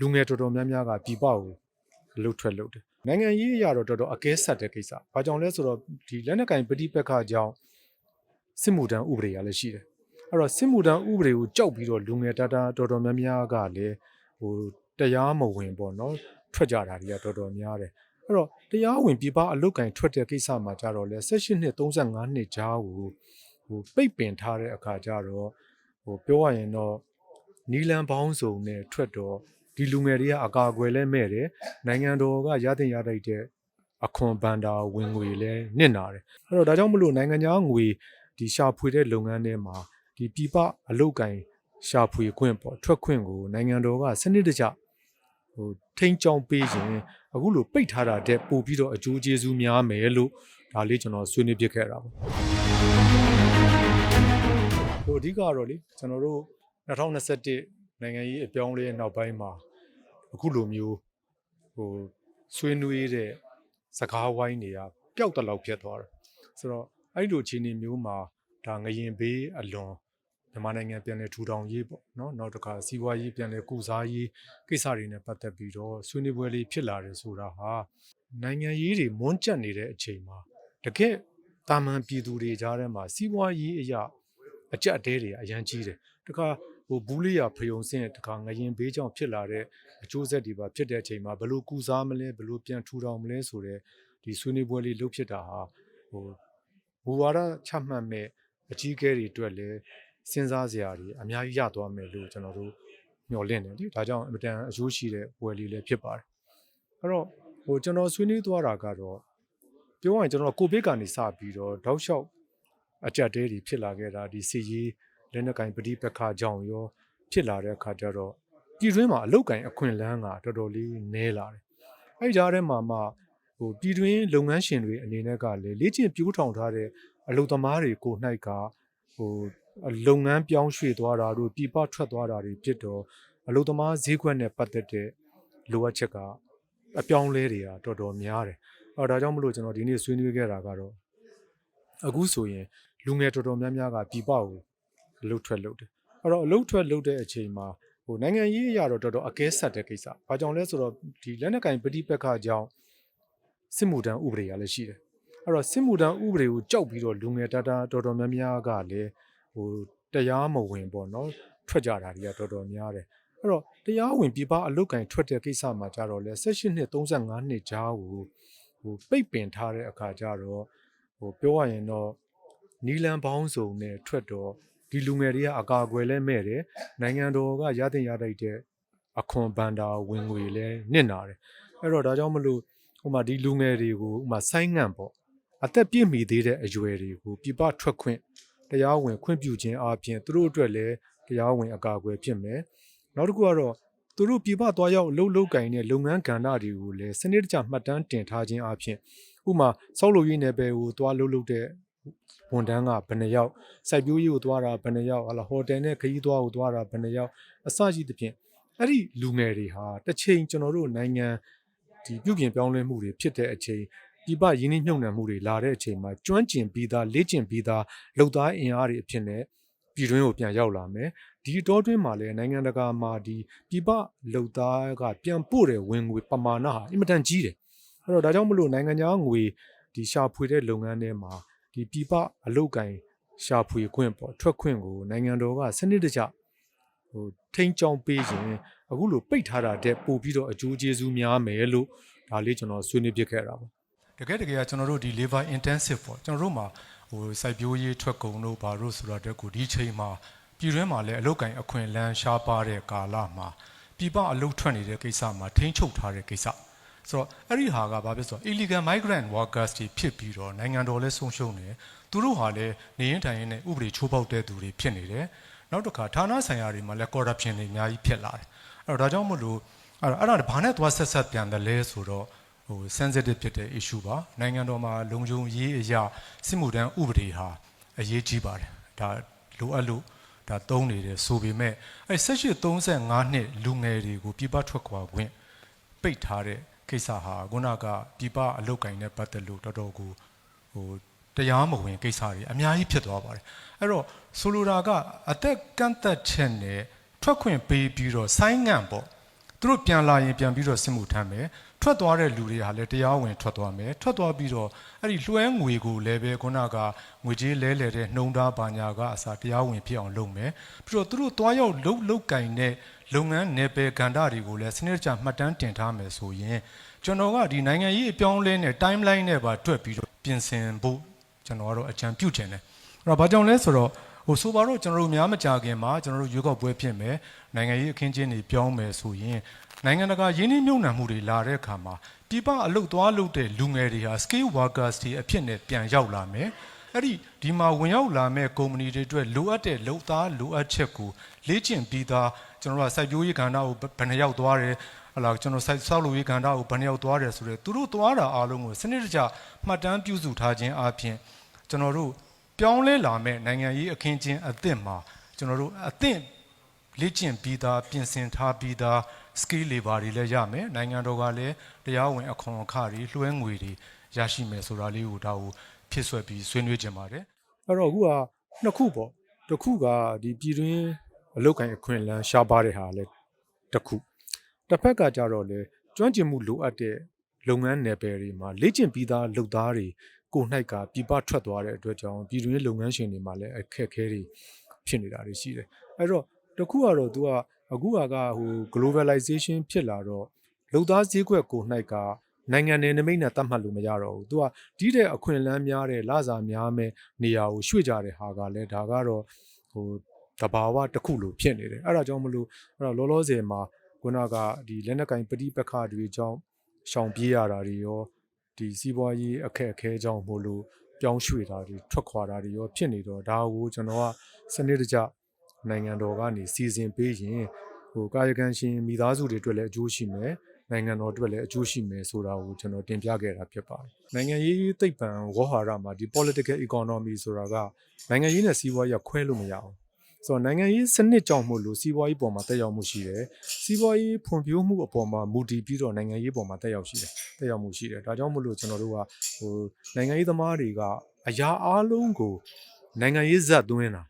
လူငယ်တော်တော်များများကပြည်ပကိုလှုပ်ထွက်လှုပ်တယ်နိုင်ငံရေးအရာတော့တော်တော်အကဲဆက်တဲ့ကိစ္စ။ဘာကြောင့်လဲဆိုတော့ဒီလက်နက်ကင်ပဋိပက္ခကြောင့်စစ်မှုထမ်းဥပဒေရလည်းရှိတယ်။အဲ့တော့စစ်မှုထမ်းဥပဒေကိုကြောက်ပြီးတော့လူငယ်တတာတော်တော်များများကလည်းဟိုတရားမဝင်ပေါ့နော်ထွက်ကြတာတွေကတော်တော်များတယ်။အဲ့တော့တရားဝင်ပြည်ပအလုတ်ကင်ထွက်တဲ့ကိစ္စမှာကြတော့လေ18နှစ်35နှစ်ကြားကိုဟိုပိတ်ပင်ထားတဲ့အခါကျတော့ဟိုပြောရရင်တော့နီလန်ပေါင်းစုံနဲ့ထွက်တော့ ဒီလူငယ်တွေကအကာအကွယ်လဲမဲ့တယ်နိုင်ငံတော်ကရတဲ့ရတိုက်တဲ့အခွန်ဘန္တာဝင်ငွေလဲနစ်နာတယ်အဲ့တော့ဒါကြောင့်မလို့နိုင်ငံခြားငွေဒီရှာဖွေတဲ့လုပ်ငန်းတွေမှာဒီပြည်ပအလုတ်ကင်ရှာဖွေခွင့်ပေါ့ထွက်ခွင့်ကိုနိုင်ငံတော်ကစနစ်တကျဟိုထိန်းချောင်းပေးရင်အခုလိုပိတ်ထားတာတဲ့ပို့ပြီးတော့အကျိုးကျေးဇူးများမယ်လို့ဒါလေးကျွန်တော်ဆွေးနွေးပြခဲ့တာပေါ့ဟိုအဓိကတော့လေကျွန်တော်တို့2021နိုင်ငံရေးအပြောင်းအလဲနောက်ပိုင်းမှာ အခုလိုမျိုးဟိုဆွေးနွေးတဲ့စကားဝိုင်းတွေကပျောက်တလောက်ဖြစ်သွားတယ်ဆိုတော့အဲ့ဒီလိုအခြေအနေမျိုးမှာဒါငရင်ဘေးအလွန်မြန်မာနိုင်ငံပြန်လည်ထူထောင်ရေးပေါ့နော်နောက်တစ်ခါစီးပွားရေးပြန်လည်ကုစားရေးကိစ္စတွေနဲ့ပတ်သက်ပြီးတော့ဆွေးနွေးပွဲလေးဖြစ်လာတယ်ဆိုတာဟာနိုင်ငံရေးတွေမွန်းကျက်နေတဲ့အချိန်မှာတကယ်တာမန်ပြည်သူတွေကြားထဲမှာစီးပွားရေးအရာအကြက်အတဲတွေအရန်ကြီးတယ်တခါ ဟိုဘူးလေးရဖယုံစင်းတခါငရင်ဘေးကြောင့်ဖြစ်လာတဲ့အကျိုးဆက်တွေပါဖြစ်တဲ့အချိန်မှာဘလို့ကုစားမလဲဘလို့ပြန်ထူထောင်မလဲဆိုတဲ့ဒီဆွေးနွေးပွဲလေးလုပ်ဖြစ်တာဟာဟိုဘူဝါဒချမှတ်မဲ့အကြီးအကဲတွေအတွက်လည်းစဉ်းစားစရာတွေအများကြီးရသွားမယ်လို့ကျွန်တော်တို့မျှော်လင့်တယ်လေဒါကြောင့်အမတန်အကျိုးရှိတဲ့ပွဲလေးလည်းဖြစ်ပါတယ်အဲ့တော့ဟိုကျွန်တော်ဆွေးနွေးသွားတာကတော့ပြောရရင်ကျွန်တော်ကိုဗစ်ကနေစပြီးတော့တောက်လျှောက်အကြက်တဲတွေဖြစ်လာခဲ့တာဒီစီရေး လက်နက်ကင်ပဋိပက္ခကြောင့်ရောဖြစ်လာတဲ့အခါကျတော့ပြည်တွင်းမှာအလုတ်ကင်အခွင့်အလန်းကတော်တော်လေးနည်းလာတယ်။အဲဒီကြားထဲမှာမှဟိုပြည်တွင်းလုပ်ငန်းရှင်တွေအနေနဲ့ကလည်းလေ့ကျင့်ပြိုးထောင်ထားတဲ့အလုတ်သမားတွေကို၌ကဟိုလုပ်ငန်းပြောင်းရွှေ့သွားတာတို့ပြည်ပထွက်သွားတာတွေဖြစ်တော့အလုတ်သမားဈေးကွက်နဲ့ပတ်သက်တဲ့လိုအပ်ချက်ကအပြောင်းလဲတွေကတော်တော်များတယ်။အဲဒါကြောင့်မလို့ကျွန်တော်ဒီနေ့ဆွေးနွေးခဲ့တာကတော့အခုဆိုရင်လူငယ်တော်တော်များများကပြည်ပကို အလုတ်ထွက်လုပ်တယ်အဲ့တော့အလုတ်ထွက်လုပ်တဲ့အချိန်မှာဟိုနိုင်ငံရေးအရာတော့တော်တော်အကဲဆက်တဲ့ကိစ္စ။ဘာကြောင့်လဲဆိုတော့ဒီလက်နက်ကင်ပဋိပက္ခကြောင့်စစ်မှုထမ်းဥပဒေရလည်းရှိတယ်။အဲ့တော့စစ်မှုထမ်းဥပဒေကိုကြောက်ပြီးတော့လူငယ်တတာတော်တော်များများကလည်းဟိုတရားမဝင်ပေါ့နော်ထွက်ကြတာတွေကတော်တော်များတယ်။အဲ့တော့တရားဝင်ပြည်ပအလုတ်ကင်ထွက်တဲ့ကိစ္စမှာကြတော့လေ18နှစ်35နှစ်ကြားကိုဟိုပိတ်ပင်ထားတဲ့အခါကျတော့ဟိုပြောရရင်တော့နီလန်ပေါင်းစုံနဲ့ထွက်တော့ ဒီလူငယ်တွေကအကာအကွယ်လဲမဲ့တယ်နိုင်ငံတော်ကရတဲ့ရတိုက်တဲ့အခွန်ဘန္တာဝင်ငွေလဲနစ်နာတယ်အဲ့တော့ဒါကြောင့်မလို့ဟိုမှာဒီလူငယ်တွေကိုဟိုမှာဆိုင်းငံ့ပေါ့အသက်ပြည့်မီသေးတဲ့အရွယ်တွေကိုပြပထွက်ခွင့်တရားဝင်ခွင့်ပြုခြင်းအပြင်သူတို့အတွက်လည်းတရားဝင်အကာအကွယ်ဖြစ်မယ်နောက်တစ်ခုကတော့သူတို့ပြပသွားရောက်လှုပ်လှုပ်ကင်တဲ့လုပ်ငန်းကဏ္ဍတွေကိုလည်းစနစ်တကျမှတ်တမ်းတင်ထားခြင်းအပြင်ဥမာစောက်လို့ရင်းနယ်ပယ်ကိုသွားလှုပ်လှုပ်တဲ့ ဝန်တန်းကဘယ်နှယောက်စိုက်ပျိုးရေးကိုသွားတာဘယ်နှယောက်ဟာလာဟိုတယ်နဲ့ခရီးသွားကိုသွားတာဘယ်နှယောက်အစရှိသဖြင့်အဲ့ဒီလူငယ်တွေဟာတစ်ချိန်ကျွန်တော်တို့နိုင်ငံဒီပြုပြင်ပြောင်းလဲမှုတွေဖြစ်တဲ့အချိန်ပြပရင်းနှီးမြှုပ်နှံမှုတွေလာတဲ့အချိန်မှာကျွမ်းကျင်ပြီးသားလေ့ကျင့်ပြီးသားလုံသားအင်အားတွေအဖြစ်နဲ့ပြည်တွင်းကိုပြန်ရောက်လာမယ်ဒီအတောတွင်းမှာလည်းနိုင်ငံတကာမှာဒီပြပလုံသားကပြန်ပို့တဲ့ဝင်ငွေပမာဏဟာအင်မတန်ကြီးတယ်အဲ့တော့ဒါကြောင့်မလို့နိုင်ငံခြားငွေဒီရှာဖွေတဲ့လုပ်ငန်းတွေမှာ ဒီပြပအလုတ်ကင်ရှာဖွေခွင့်ပေါ့ထွက်ခွင့်ကိုနိုင်ငံတော်ကစနစ်တကျဟိုထိန်းချောင်းပေးရင်အခုလိုပိတ်ထားတာတဲ့ပို့ပြီးတော့အကျိုးကျေးဇူးများမယ်လို့ဒါလေးကျွန်တော်ဆွေးနွေးပြခဲ့တာပေါ့တကယ်တကယ်ကကျွန်တော်တို့ဒီ labor intensive ပေါ့ကျွန်တော်တို့မှာဟိုစိုက်ပျိုးရေးထွက်ကုန်တို့ဘာလို့ဆိုတာတက်ကိုဒီချိန်မှာပြည်တွင်းမှာလည်းအလုတ်ကင်အခွင့်အလန်းရှားပါတဲ့ကာလမှာပြည်ပအလုတ်ထွက်နေတဲ့ကိစ္စမှာထိန်းချုပ်ထားတဲ့ကိစ္စ ဆိုတော့အဲ့ဒီဟာကဘာဖြစ်ဆိုတော့ illegal migrant workers တွေဖြစ်ပြီးတော့နိုင်ငံတော်လည်းဆုံးရှုံးတယ်သူတို့ဟာလည်းနေရင်ထိုင်ရင်နဲ့ဥပဒေချိုးဖောက်တဲ့သူတွေဖြစ်နေတယ်နောက်တစ်ခါဌာနဆိုင်ရာတွေမှာလည်း corruption တွေအများကြီးဖြစ်လာတယ်အဲ့တော့ဒါကြောင့်မလို့အဲ့တော့အဲ့ဒါဘာနဲ့သွားဆက်ဆက်ပြန်တယ်လဲဆိုတော့ဟို sensitive ဖြစ်တဲ့ issue ပါနိုင်ငံတော်မှာလုံခြုံရေးအရာစစ်မှုထမ်းဥပဒေဟာအရေးကြီးပါတယ်ဒါလိုအပ်လို့ဒါသုံးနေတယ်ဆိုပေမဲ့အဲ1835နှစ်လူငယ်တွေကိုပြပထွက်ခွာခွင့်ပိတ်ထားတဲ့ ကိစ္စဟာခုနကပြပအလုတ်ကင်နဲ့ပတ်သက်လို့တော်တော်ကိုဟိုတရားမဝင်ကိစ္စတွေအများကြီးဖြစ်သွားပါတယ်အဲ့တော့ဆိုလိုတာကအသက်ကန့်သက်ချက်နဲ့ထွက်ခွင့်ပေးပြီးတော့ဆိုင်းငံ့ပေါ့သူတို့ပြန်လာရင်ပြန်ပြီးတော့စစ်မှုထမ်းမယ် ထွက်သွားတဲ့လူတွေဟာလည်းတရားဝင်ထွက်သွားမယ်ထွက်သွားပြီးတော့အဲ့ဒီလွှဲငွေကိုလည်းပဲခုနကငွေကြေးလဲလှယ်တဲ့နှုံသားဘာညာကအစားတရားဝင်ဖြစ်အောင်လုပ်မယ်ပြီးတော့သူတို့သွားရောက်လှုပ်လှုပ်ကင်တဲ့လုပ်ငန်းနယ်ပယ်ကဏ္ဍတွေကိုလည်းစနစ်တကျမှတ်တမ်းတင်ထားမယ်ဆိုရင်ကျွန်တော်ကဒီနိုင်ငံရေးအပြောင်းအလဲနဲ့ timeline နဲ့ပါတွက်ပြီးတော့ပြင်ဆင်ဖို့ကျွန်တော်ကတော့အကြံပြုချင်တယ်အဲ့တော့ဘာကြောင့်လဲဆိုတော့ဟိုဆိုပါတော့ကျွန်တော်တို့များမကြခင်မှာကျွန်တော်တို့ရွေးကောက်ပွဲဖြစ်မယ်နိုင်ငံရေးအခင်းကျင်းတွေပြောင်းမယ်ဆိုရင် နိုင်ငံတကာရင်းနှီးမြှုပ်နှံမှုတွေလာတဲ့အခါမှာပြည်ပအလုပ်သွားလုပ်တဲ့လူငယ်တွေဟာ skill workers တွေအဖြစ်နဲ့ပြန်ရောက်လာမယ်အဲ့ဒီဒီမှာဝင်ရောက်လာမဲ့ကုမ္ပဏီတွေအတွက်လိုအပ်တဲ့လုံသားလိုအပ်ချက်ကိုလေ့ကျင့်ပြီးသားကျွန်တော်တို့ကစိုက်ပျိုးရေးကဏ္ဍကိုဘယ်နှရောက်သွားတယ်ဟလာကျွန်တော်စိုက်ဆောက်လုပ်ရေးကဏ္ဍကိုဘယ်နှရောက်သွားတယ်ဆိုတော့သူတို့သွားတာအားလုံးကိုစနစ်တကျမှတ်တမ်းပြုစုထားခြင်းအပြင်ကျွန်တော်တို့ပြောင်းလဲလာမဲ့နိုင်ငံရေးအခင်းကျင်းအသစ်မှာကျွန်တော်တို့အသင့် လေ့ကျင့်ပြီးသားပြင်ဆင်ထားပြီးသား skill labor တွေလည်းရမယ်နိုင်ငံတော်ကလည်းတရားဝင်အခွန်အခတွေလွှဲငွေတွေရရှိမယ်ဆိုတာလေးကိုဒါကိုဖြစ်ဆွဲပြီးဆွေးနွေးကြပါတယ်အဲ့တော့အခုကနှစ်ခုပေါ့တစ်ခုကဒီပြည်တွင်းအလုတ်ကင်အခွင့်အလမ်းရှားပါတဲ့ဟာလည်းတစ်ခုတစ်ဖက်ကကြတော့လေကျွမ်းကျင်မှုလိုအပ်တဲ့လုပ်ငန်းနယ်ပယ်တွေမှာလေ့ကျင့်ပြီးသားလုပ်သားတွေကို၌ကပြပထွက်သွားတဲ့အတွက်ကြောင့်ပြည်တွင်းလုပ်ငန်းရှင်တွေမှာလည်းအခက်အခဲတွေဖြစ်နေတာတွေရှိတယ်အဲ့တော့ တခုကတော့ तू ကအခုကဟို globalization ဖြစ်လာတော့လုံသားဈေးကွက်ကို၌ကနိုင်ငံနယ်နိမိတ်နဲ့တတ်မှတ်လို့မရတော့ဘူး။ तू ကဒီတဲ့အခွင့်အလမ်းများတဲ့လစာများမဲ့နေရာကိုရွှေ့ကြတဲ့ဟာကလည်းဒါကတော့ဟိုတဘာဝတစ်ခုလိုဖြစ်နေတယ်။အဲ့ဒါကြောင့်မလို့အဲ့တော့လောလောဆယ်မှာခုနကဒီလက်နက်ကင်ပဋိပက္ခတွေကြောင့်ရှောင်ပြေးရတာတွေရောဒီစီးပွားရေးအခက်အခဲကြောင့်မို့လို့ပြောင်းရွှေ့တာတွေထွက်ခွာတာတွေရောဖြစ်နေတော့ဒါကိုကျွန်တော်ကစနစ်တကျ နိုင်ငံတော်ကနေစီစဉ်ပေးရင်ဟိုကာယကံရှင်မိသားစုတွေအတွက်လည်းအကျိုးရှိမယ်နိုင်ငံတော်အတွက်လည်းအကျိုးရှိမယ်ဆိုတာကိုကျွန်တော်တင်ပြခဲ့တာဖြစ်ပါတယ်နိုင်ငံရေးသိပ္ပံဝေါ်ဟာရမှာဒီ political economy ဆိုတာကနိုင်ငံရေးနဲ့စီးပွားရေးခွဲလို့မရအောင်ဆိုတော့နိုင်ငံရေးစနစ်ကြောင့်မို့လို့စီးပွားရေးပေါ်မှာတက်ရောက်မှုရှိတယ်စီးပွားရေးဖွံ့ဖြိုးမှုအပေါ်မှာမူတည်ပြီးတော့နိုင်ငံရေးပေါ်မှာတက်ရောက်ရှိတယ်တက်ရောက်မှုရှိတယ်ဒါကြောင့်မို့လို့ကျွန်တော်တို့ကဟိုနိုင်ငံရေးသမားတွေကအရာအားလုံးကိုနိုင်ငံရေးဇက်သွင်းတာ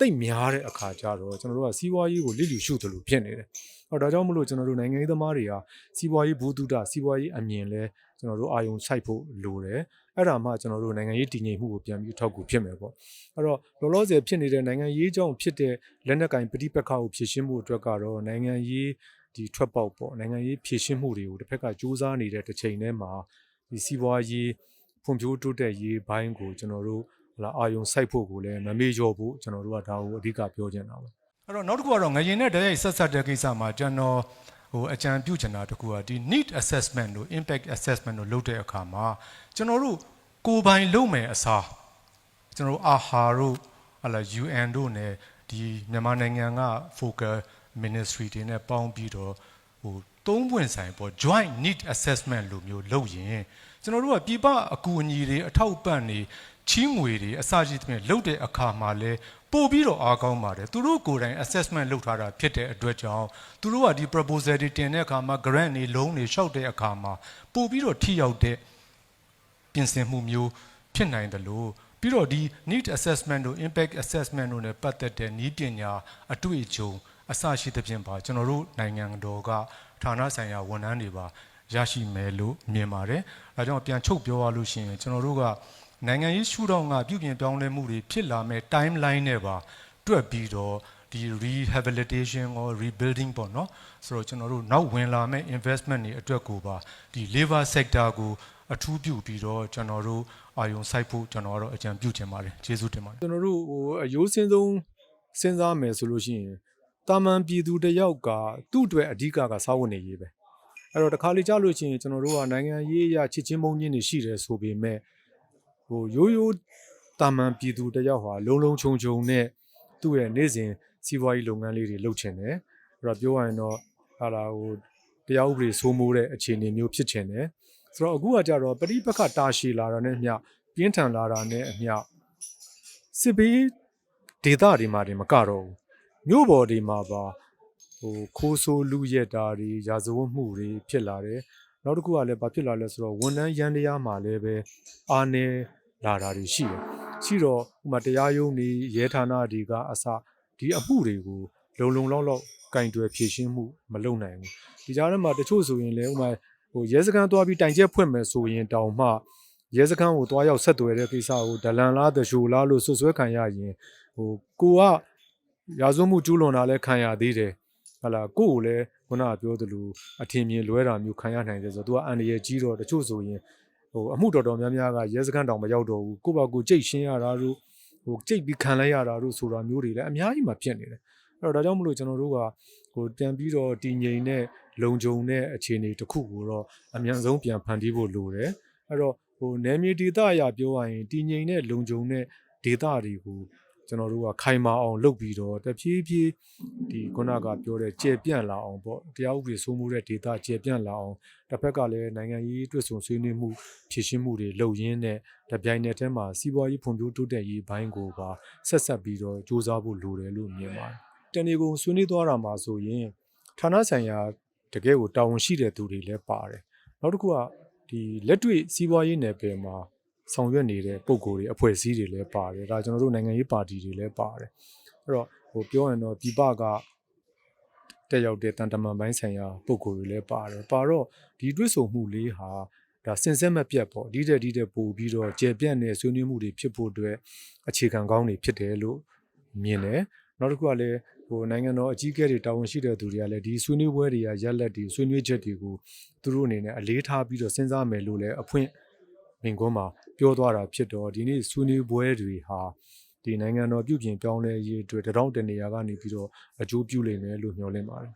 တိတ်များတဲ့အခါကျတော့ကျွန်တော်တို့ကစီးပွားရေးကိုလစ်လျူရှုသလိုဖြစ်နေတယ်။အော်ဒါကြောင့်မလို့ကျွန်တော်တို့နိုင်ငံရေးသမားတွေဟာစီးပွားရေးဘူတုဒစီးပွားရေးအမြင်လဲကျွန်တော်တို့အာယုံစိုက်ဖို့လိုတယ်။အဲ့ဒါမှကျွန်တော်တို့နိုင်ငံရေးတည်ငြိမ်မှုကိုပြန်ပြီးထောက်ကူဖြစ်မယ်ပေါ့။အဲ့တော့လောလောဆယ်ဖြစ်နေတဲ့နိုင်ငံရေးကြောင့်ဖြစ်တဲ့လက်နက်ကင်ပဋိပက္ခကိုဖြေရှင်းမှုအတွက်ကတော့နိုင်ငံရေးဒီထွက်ပေါက်ပေါ့နိုင်ငံရေးဖြေရှင်းမှုတွေကိုတစ်ဖက်ကစူးစမ်းနေတဲ့တစ်ချိန်တည်းမှာဒီစီးပွားရေးဖွံ့ဖြိုးတိုးတက်ရေးဘိုင်းကိုကျွန်တော်တို့ဟ လာအာယုံစိုက်ဖို့ကိုလည်းမမေ့လျော့ဖို့ကျွန်တော်တို့ကဒါကိုအဓိကပြောချင်တာပါအဲ့တော့နောက်တစ်ခုကတော့ငရင်နဲ့တရိုက်ဆက်ဆက်တဲ့ကိစ္စမှာကျွန်တော်ဟိုအကြံပြုချင်တာတခုကဒီ need assessment တို့ impact assessment တို့လုပ်တဲ့အခါမှာကျွန်တော်တို့ကိုယ်ပိုင်လုပ်မယ်အစားကျွန်တော်တို့အာဟာတို့ဟလာ UN တို့ ਨੇ ဒီမြန်မာနိုင်ငံက focal ministry တွေနဲ့ပေါင်းပြီးတော့ဟိုသုံးပွင့်ဆိုင်ပေါ့ joint need assessment လိုမျိုးလုပ်ရင်ကျွန်တော်တို့ကပြပအကူအညီတွေအထောက်ပံ့တွေ ချီးငွေတွေအစရှိသဖြင့်လုပ်တဲ့အခါမှာလဲပို့ပြီးတော့အားကောင်းပါတယ်သူတို့ကိုယ်တိုင် assessment လုပ်ထားတာဖြစ်တဲ့အတွက်ကြောင့်သူတို့ကဒီ proposal တွေတင်တဲ့အခါမှာ grant တွေ loan တွေလျှောက်တဲ့အခါမှာပို့ပြီးတော့ထိရောက်တဲ့ပြင်ဆင်မှုမျိုးဖြစ်နိုင်တယ်လို့ပြီးတော့ဒီ need assessment တို့ impact assessment တို့ ਨੇ ပတ်သက်တဲ့နည်းပညာအတွေ့အကြုံအစရှိသဖြင့်ပါကျွန်တော်တို့နိုင်ငံတော်ကဌာနဆိုင်ရာဝန်ထမ်းတွေပါရရှိမယ်လို့မြင်ပါတယ်။ဒါကြောင့်ပြန်ချုပ်ပြောရလို့ရှိရင်ကျွန်တော်တို့က နိုင်ငံရေးရှုထောင့်ကပြုပြင်ပြောင်းလဲမှုတွေဖြစ်လာမဲ့ timeline နဲ့ပါတွက်ပြီးတော့ဒီ rehabilitation or rebuilding ပေါ့နော်ဆိုတော့ကျွန်တော်တို့နောက်ဝင်လာမဲ့ investment တွေအတွက်ကိုပါဒီ labor sector ကိုအထူးပြုပြီးတော့ကျွန်တော်တို့အာယုံစိုက်ဖို့ကျွန်တော်ကတော့အကြံပြုချင်ပါတယ်ကျေးဇူးတင်ပါတယ်ကျွန်တော်တို့ဟိုအယိုးစင်းဆုံးစဉ်းစားမယ်ဆိုလို့ရှိရင်တာမန်ပြည်သူတယောက်ကသူ့အတွက်အဓိကကစာဝတ်နေရေးပဲအဲ့တော့တခါလေကြားလို့ရှိရင်ကျွန်တော်တို့ကနိုင်ငံရေးအရာချစ်ချင်းမုန်းချင်းတွေရှိတယ်ဆိုပေမဲ့ ဟိုရိုးရိုးတာမန်ပြည်သူတယောက်ဟာလုံလုံခြုံခြုံနဲ့သူ့ရဲ့နေ့စဉ်စီးပွားရေးလုပ်ငန်းလေးတွေလုပ်ချင်တယ်အဲ့တော့ပြောရရင်တော့ဟာလာဟိုတရားဥပဒေစိုးမိုးတဲ့အခြေအနေမျိုးဖြစ်ချင်တယ်ဆိုတော့အခုကကြတော့ပဋိပက္ခတာရှည်လာတာနဲ့အမျှပြင်းထန်လာတာနဲ့အမျှစစ်ဘေးဒေသတွေမှာတွေမကတော့ဘူးမြို့ပေါ်တွေမှာပါဟိုခိုးဆိုးလူရက်တာတွေရာဇဝတ်မှုတွေဖြစ်လာတယ် နောက်တစ်ခုကလည်းဘာဖြစ်လာလဲဆိုတော့ဝန်ထမ်းရန်တရားမှာလည်းပဲအာနေလာတာတွေရှိတယ်ရှိတော့ဥမာတရားရုံးတွေရဲဌာနတွေကအစဒီအမှုတွေကိုလုံလုံလောက်လောက်ကင်တွယ်ဖြည့်ရှင်းမှုမလုပ်နိုင်ဘူးဒီကြားထဲမှာတချို့ဆိုရင်လည်းဥပမာဟိုရဲစခန်းသွားပြီးတိုင်ချက်ဖွင့်မယ်ဆိုရင်တောင်မှရဲစခန်းကိုသွားရောက်ဆက်သွယ်တဲ့ကိစ္စကိုဒလန်လားတရှိုလားလို့ဆွဆွဲခံရရင်ဟိုကိုကရာဇဝတ်မှုကျူးလွန်တာလည်းခံရသေးတယ်ဟလာကိုကိုလည်း ခုနကပြောသလိုအထင်မြင်လွဲတာမျိုးခံရနိုင်တယ်ဆိုတော့ तू ကအန်ရယ်ကြီးတော့တချို့ဆိုရင်ဟိုအမှုတော်တော်များများကရဲစခန်းတောင်မရောက်တော့ဘူးကိုယ့်ဘာကိုယ်ကြိတ်ရှင်းရတာတို့ဟိုကြိတ်ပြီးခံလိုက်ရတာတို့ဆိုတာမျိုးတွေလည်းအများကြီးမှဖြစ်နေတယ်အဲ့တော့ဒါကြောင့်မလို့ကျွန်တော်တို့ကဟိုပြန်ပြီးတော့တည်ငြိမ်တဲ့လုံခြုံတဲ့အခြေအနေတစ်ခုကိုတော့အမြန်ဆုံးပြန်ဖန်တီးဖို့လိုတယ်အဲ့တော့ဟိုနယ်မြေဒေသအရာပြောရရင်တည်ငြိမ်တဲ့လုံခြုံတဲ့ဒေသတွေကို ကျွန်တော်တို့ကခိုင်မာအောင်လုပ်ပြီးတော့တဖြည်းဖြည်းဒီခုနကပြောတဲ့ကျေပြန့်လာအောင်ပေါ့တရားဥပဒေစိုးမိုးတဲ့ဒေသကျေပြန့်လာအောင်တစ်ဖက်ကလည်းနိုင်ငံရေးတွစ်ဆုံဆွေးနွေးမှုဖြည့်ရှင်းမှုတွေလုပ်ရင်းနဲ့တပြိုင်နက်တည်းမှာစီးပွားရေးဖွံ့ဖြိုးတိုးတက်ရေးဘိုင်းကိုပါဆက်ဆက်ပြီးတော့စ조사ဖို့လိုတယ်လို့မြင်ပါတယ်။တဏီကုံဆွေးနွေးသွားတာမှာဆိုရင်ဌာနဆိုင်ရာတကယ်ကိုတာဝန်ရှိတဲ့သူတွေလည်းပါတယ်။နောက်တစ်ခုကဒီလက်တွေ့စီးပွားရေးနယ်ပယ်မှာ ဆောင်ရွက်နေတဲ့ပုံကိုယ်တွေအဖွဲ့အစည်းတွေလည်းပါတယ်ဒါကျွန်တော်တို့နိုင်ငံရေးပါတီတွေလည်းပါတယ်အဲ့တော့ဟိုပြောရင်တော့ပြည်ပကတက်ရောက်တဲ့တန်တမန်ပိုင်းဆိုင်ရာပုံကိုယ်တွေလည်းပါတယ်ပါတော့ဒီတွစ်ဆုံမှုလေးဟာဒါစင်ဆက်မပြတ်ပေါ့ဒီတဲ့ဒီတဲ့ပို့ပြီးတော့ကျေပြန့်တဲ့ဆွေးနွေးမှုတွေဖြစ်ဖို့အတွက်အခြေခံကောင်းတွေဖြစ်တယ်လို့မြင်တယ်နောက်တစ်ခုကလည်းဟိုနိုင်ငံတော်အကြီးအကဲတွေတာဝန်ရှိတဲ့သူတွေကလည်းဒီဆွေးနွေးပွဲတွေကရက်လက်တွေဆွေးနွေးချက်တွေကိုသူတို့အနေနဲ့အလေးထားပြီးတော့စဉ်းစားမယ်လို့လည်းအဖွင့်မြင်ကွန်းမှာ ပြောသွားတာဖြစ်တော့ဒီနေ့ဆွေးနွေးပွဲတွေဟာဒီနိုင်ငံတော်ပြုပြင်ပြောင်းလဲရေးအတွက်တရောင်းတနေရာကနေပြီးတော့အကျိုးပြုလိမ့်မယ်လို့မျှော်လင့်ပါတယ်